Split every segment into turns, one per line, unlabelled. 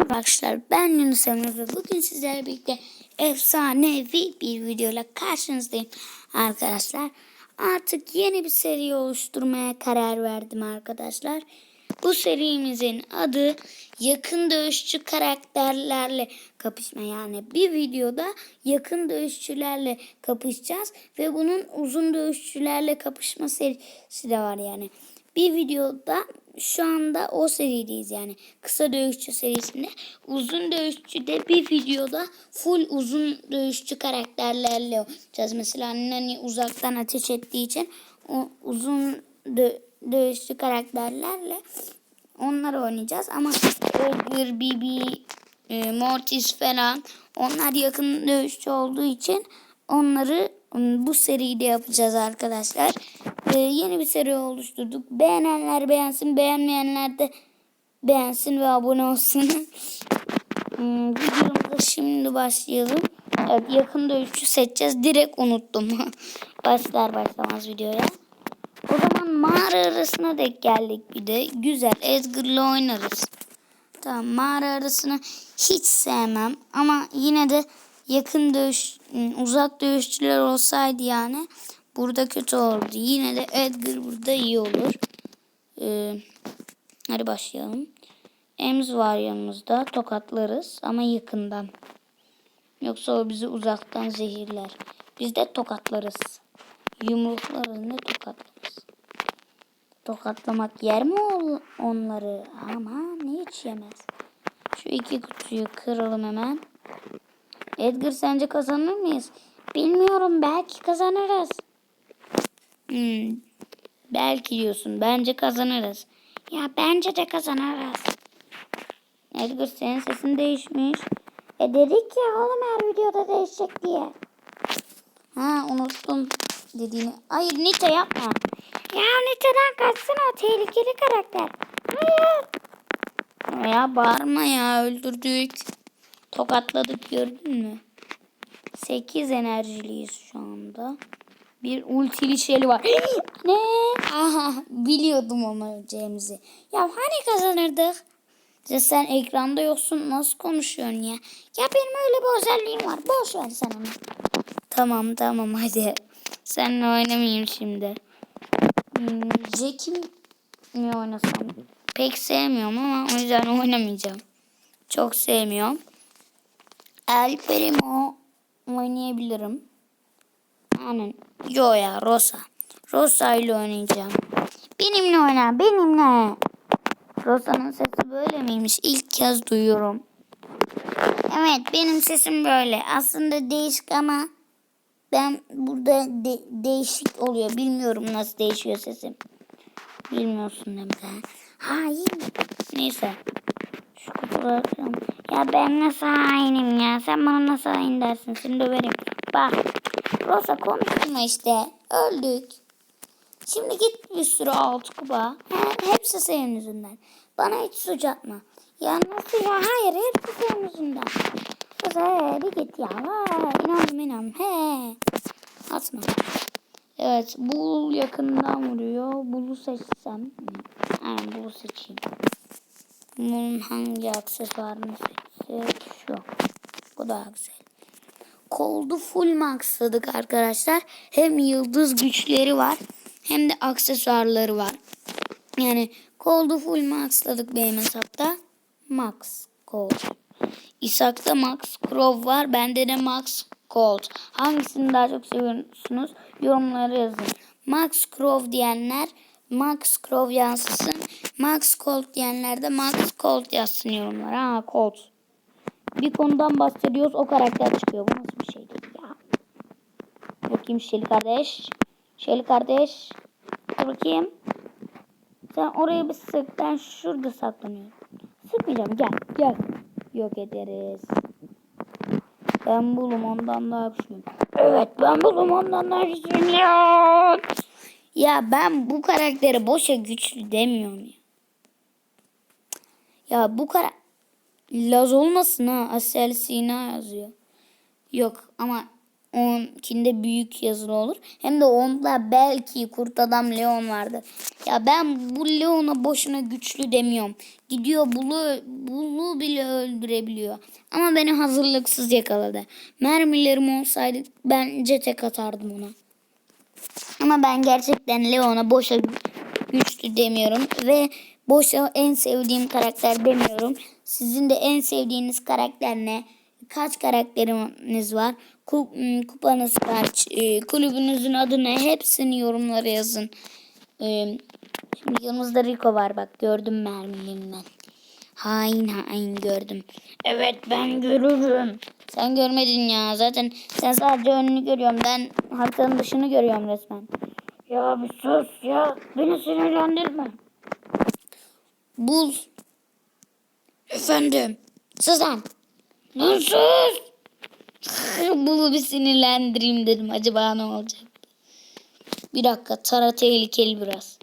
Arkadaşlar ben Yunus Emre ve bugün sizlerle birlikte efsanevi bir videoyla karşınızdayım arkadaşlar. Artık yeni bir seri oluşturmaya karar verdim arkadaşlar. Bu serimizin adı yakın dövüşçü karakterlerle kapışma yani bir videoda yakın dövüşçülerle kapışacağız ve bunun uzun dövüşçülerle kapışma serisi de var yani. Bir videoda şu anda o serideyiz yani kısa dövüşçü serisinde. Uzun dövüşçüde bir videoda full uzun dövüşçü karakterlerle olacağız. Mesela Nani uzaktan ateş ettiği için o uzun dö- dövüşçü karakterlerle onları oynayacağız. Ama Edgar, Bibi, e, Mortis falan onlar yakın dövüşçü olduğu için onları bu seride yapacağız arkadaşlar. E, yeni bir seri oluşturduk. Beğenenler beğensin, beğenmeyenler de beğensin ve abone olsun. Hmm, Videomuza şimdi başlayalım. Evet, yakın dövüşçü seçeceğiz. Direkt unuttum. Başlar başlamaz videoya. O zaman mağara arasına denk geldik bir de. Güzel. Edgar'la oynarız. Tamam mağara arasını hiç sevmem. Ama yine de yakın dövüş, uzak dövüşçüler olsaydı yani burada kötü olurdu. Yine de Edgar burada iyi olur. Ee, hadi başlayalım. Ems var yanımızda. Tokatlarız ama yakından. Yoksa o bizi uzaktan zehirler. Biz de tokatlarız. Yumruklarız ne tokatlarız. Tokatlamak yer mi onları? Ama hiç yemez. Şu iki kutuyu kıralım hemen. Edgar sence kazanır mıyız? Bilmiyorum belki kazanırız. Hmm, belki diyorsun. Bence kazanırız. Ya bence de kazanırız. Edgar senin sesin değişmiş. E dedik ya oğlum her videoda değişecek diye. Ha unuttum dediğini. Hayır Nita yapma. Ya Nita'dan kaçsana tehlikeli karakter. Hayır. Ya bağırma ya öldürdük. Tokatladık gördün mü? 8 enerjiliyiz şu anda. Bir ultili şeli var. ne? Aha biliyordum onu öleceğimizi. Ya hani kazanırdık? Ya sen ekranda yoksun nasıl konuşuyorsun ya? Ya benim öyle bir özelliğim var. Boş ver sen onu. Tamam tamam hadi. Seninle oynamayayım şimdi. Hmm, Jack'i mi oynasam? Pek sevmiyorum ama o yüzden oynamayacağım. Çok sevmiyorum. El Primo oynayabilirim. Aynen. Yo ya Rosa. Rosa ile oynayacağım. Benimle oyna benimle. Rosa'nın sesi böyle miymiş? İlk kez duyuyorum. Evet benim sesim böyle. Aslında değişik ama ben burada de- değişik oluyor. Bilmiyorum nasıl değişiyor sesim. Bilmiyorsun mi? Hain. Neyse. Şu kutuları. Ya ben nasıl hainim ya? Sen bana nasıl hain dersin? Seni döverim. Bak. Rosa konuşma işte. Öldük. Şimdi git bir sürü alt kuba. He, hepsi senin yüzünden. Bana hiç suç atma. Ya nasıl ya? Hayır hepsi senin yüzünden. Kız he bir git ya. Vay, inandım. He. Atma. Evet bul yakından vuruyor. Bulu seçsem. Aynen bulu seçeyim. Bunun hangi aksesuarını seçsek? Şu. Bu daha güzel. Cold'u full maxladık arkadaşlar. Hem yıldız güçleri var hem de aksesuarları var. Yani Cold'u full maxladık benim hesapta. Max Cold. İshak'ta Max Crow var. Bende de Max Cold. Hangisini daha çok seviyorsunuz? Yorumlara yazın. Max Crow diyenler Max Crow yansısın. Max Cold diyenler de Max Cold yazsın yorumlara. Ha Cold. Bir konudan bahsediyoruz o karakter çıkıyor. Bu nasıl bir şey değil ya. Bakayım Şeli kardeş. Şeli kardeş. Dur bakayım. Sen oraya bir sık. Ben şurada saklanıyorum. Sıkmayacağım. Gel. Gel. Yok ederiz. Ben bulum ondan daha güçlüyüm. Evet ben bulum ondan daha güçlüyüm. Ya. ya ben bu karaktere boşa güçlü demiyorum ya. Ya bu kara Laz olmasın ha. Asel Sina yazıyor. Yok ama onkinde büyük yazılı olur. Hem de onda belki kurt adam Leon vardı. Ya ben bu Leon'a boşuna güçlü demiyorum. Gidiyor bulu, bulu bile öldürebiliyor. Ama beni hazırlıksız yakaladı. Mermilerim olsaydı bence tek atardım ona. Ama ben gerçekten Leon'a boşa güçlü demiyorum ve boşa en sevdiğim karakter demiyorum. Sizin de en sevdiğiniz karakter ne? Kaç karakteriniz var? Ku- Kupanız kaç? Ee, Kulübünüzün adı ne? Hepsini yorumlara yazın. Ee, Şimdi yanımızda Rico var bak gördüm mermilerinden. Hain hain gördüm. Evet ben görürüm. Sen görmedin ya zaten sen sadece önünü görüyorum. Ben haritanın dışını görüyorum resmen. Ya bir sus ya. Beni sinirlendirme. Bul. Efendim. Sus lan. Lan sus. Bulu bir sinirlendireyim dedim. Acaba ne olacak? Bir dakika. Tara tehlikeli biraz.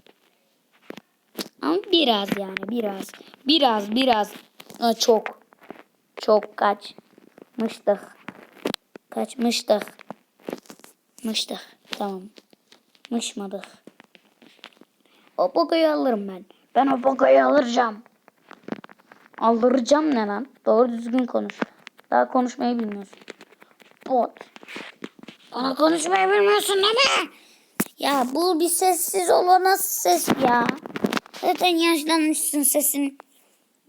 Ama biraz yani biraz. Biraz biraz. Aa, çok. Çok kaçmıştık. Kaçmıştık. Mıştık. Tamam. Mışmadık. O bokayı alırım ben. Ben o bokayı alıracağım. Aldıracağım ne lan? Doğru düzgün konuş. Daha konuşmayı bilmiyorsun. Bot. Bana konuşmayı bilmiyorsun değil mi? Ya bu bir sessiz ol o nasıl ses ya? Zaten yaşlanmışsın sesin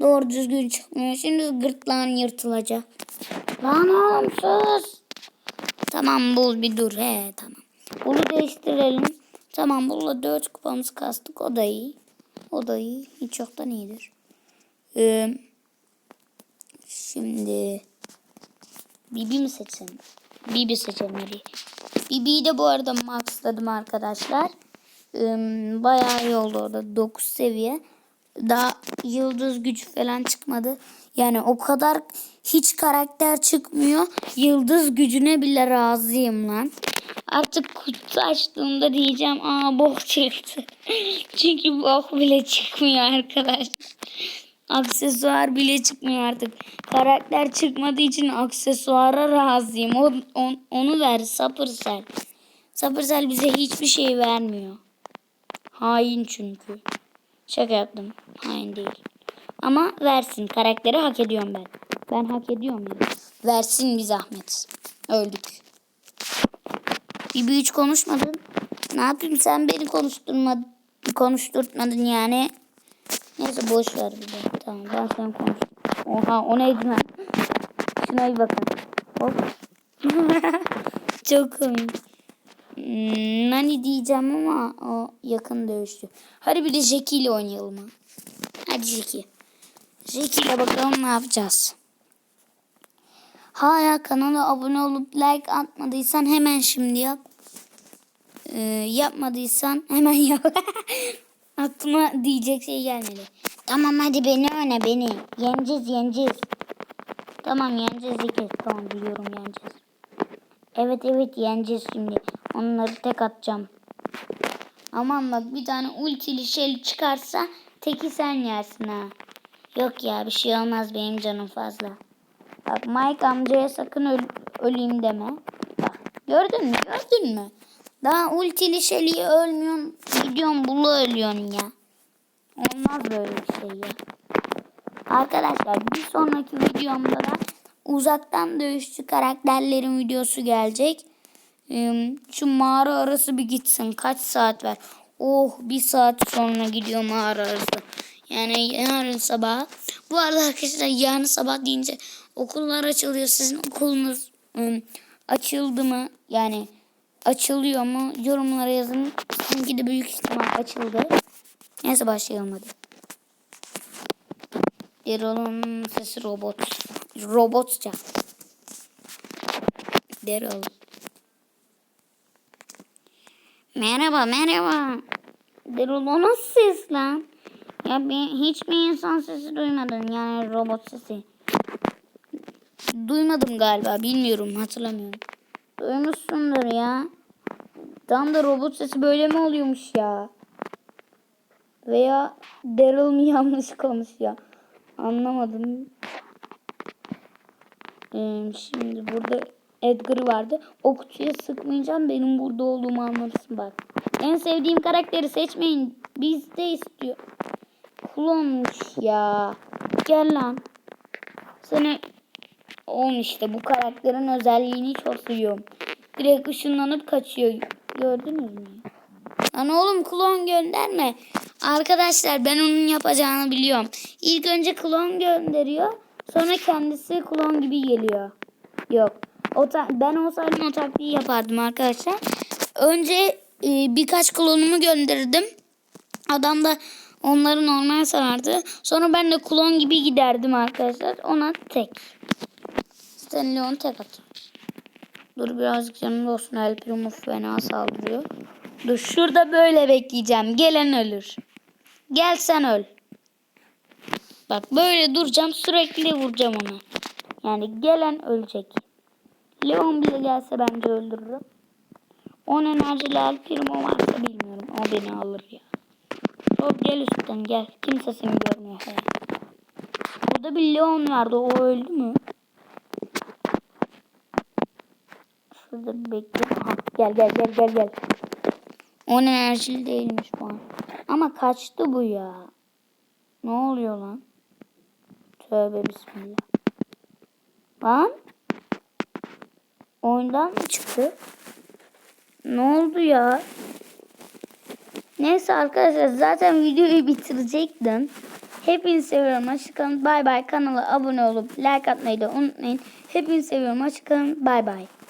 doğru düzgün çıkmıyor. Şimdi gırtlağın yırtılacak. Lan oğlum sus. Tamam bul bir dur he tamam. Bulu değiştirelim. Tamam bulla 4 kupamızı kastık o da iyi. O da iyi. Hiç yoktan iyidir. Ee, şimdi Bibi mi seçsem? Bibi seçelim hadi. Bibi'yi de bu arada maxladım arkadaşlar. Ee, bayağı iyi oldu orada. 9 seviye. Daha yıldız gücü falan çıkmadı. Yani o kadar hiç karakter çıkmıyor. Yıldız gücüne bile razıyım lan. Artık kutu açtığımda diyeceğim aa bok çıktı. Çünkü bok bile çıkmıyor arkadaşlar. Aksesuar bile çıkmıyor artık. Karakter çıkmadığı için aksesuara razıyım. O, on- onu ver Sapırsel. Sapırsel bize hiçbir şey vermiyor. Hain çünkü. Şaka yaptım. Hain değil. Ama versin. Karakteri hak ediyorum ben. Ben hak ediyorum ya. Versin bir zahmet. Öldük. Bir hiç konuşmadın. Ne yapayım sen beni konuşturmadın. Konuşturtmadın yani. Neyse boş ver bir de. Tamam ben sen konuş. Oha o neydi lan? Şuna bir bakın. Hop. Çok komik. Hmm, Nani diyeceğim ama o yakın dövüştü. Hadi bir de Jackie ile oynayalım ha. Hadi Jackie. Jackie ile bakalım ne yapacağız. Hala kanala abone olup like atmadıysan hemen şimdi yap. Ee, yapmadıysan hemen yap. Aklıma diyecek şey gelmedi. Tamam hadi beni öne beni. Yeneceğiz yeneceğiz. Tamam yeneceğiz Zeki. Tamam biliyorum yeneceğiz. Evet evet yeneceğiz şimdi. Onları tek atacağım. Aman bak bir tane ultili şey çıkarsa teki sen yersin ha. Yok ya bir şey olmaz benim canım fazla. Bak Mike amcaya sakın öl- öleyim deme. Bak gördün mü gördün mü? Daha ultili şeliği ölmüyorsun. Gidiyorsun bulu ölüyorsun ya. Olmaz böyle bir şey ya. Arkadaşlar bir sonraki videomda da uzaktan dövüşçü karakterlerin videosu gelecek. Şu mağara arası bir gitsin. Kaç saat var? Oh bir saat sonra gidiyor mağara arası. Yani yarın sabah. Bu arada arkadaşlar yarın sabah deyince okullar açılıyor. Sizin okulunuz açıldı mı? Yani açılıyor mu? Yorumlara yazın. Sizinki de büyük ihtimal açıldı. Neyse başlayalım hadi. Erol'un sesi robot. Robotça. Derol. Merhaba merhaba. Derol o nasıl ses lan? Ya bir, hiç mi insan sesi duymadın yani robot sesi? Duymadım galiba bilmiyorum hatırlamıyorum. Duymuşsundur ya. Tam da robot sesi böyle mi oluyormuş ya? Veya Daryl mi yanlış konuşuyor? Anlamadım. Ee, şimdi burada Edgar'ı vardı. O kutuya sıkmayacağım benim burada olduğumu anlarsın bak. En sevdiğim karakteri seçmeyin. Biz de istiyor. Klonmuş ya. Gel lan. Seni Oğlum işte bu karakterin özelliğini çok seviyorum. Direkt ışınlanıp kaçıyor. Gördünüz mü? Lan oğlum klon gönderme. Arkadaşlar ben onun yapacağını biliyorum. İlk önce klon gönderiyor. Sonra kendisi klon gibi geliyor. Yok. O ben olsaydım o taktiği yapardım arkadaşlar. Önce e, birkaç klonumu gönderirdim. Adam da onları normal sanardı. Sonra ben de klon gibi giderdim arkadaşlar. Ona tek. Stanley onu tek atıyor. Dur birazcık canım olsun. El Primo fena saldırıyor. Dur şurada böyle bekleyeceğim. Gelen ölür. Gel sen öl. Bak böyle duracağım. Sürekli vuracağım ona. Yani gelen ölecek. Leon bile gelse bence öldürürüm. 10 enerjili El varsa bilmiyorum. O beni alır ya. Hop gel üstten gel. Kimse seni görmüyor. Burada bir Leon vardı. O öldü mü? Bir bekle. Aha, gel gel gel gel gel. 10 enerjili değilmiş bu an. Ama kaçtı bu ya. Ne oluyor lan? Tövbe bismillah. Lan? Oyundan mı çıktı? Ne oldu ya? Neyse arkadaşlar zaten videoyu bitirecektim. Hepinizi seviyorum. Hoşçakalın. Bay bay. Kanala abone olup like atmayı da unutmayın. Hepinizi seviyorum. Hoşçakalın. Bay bay.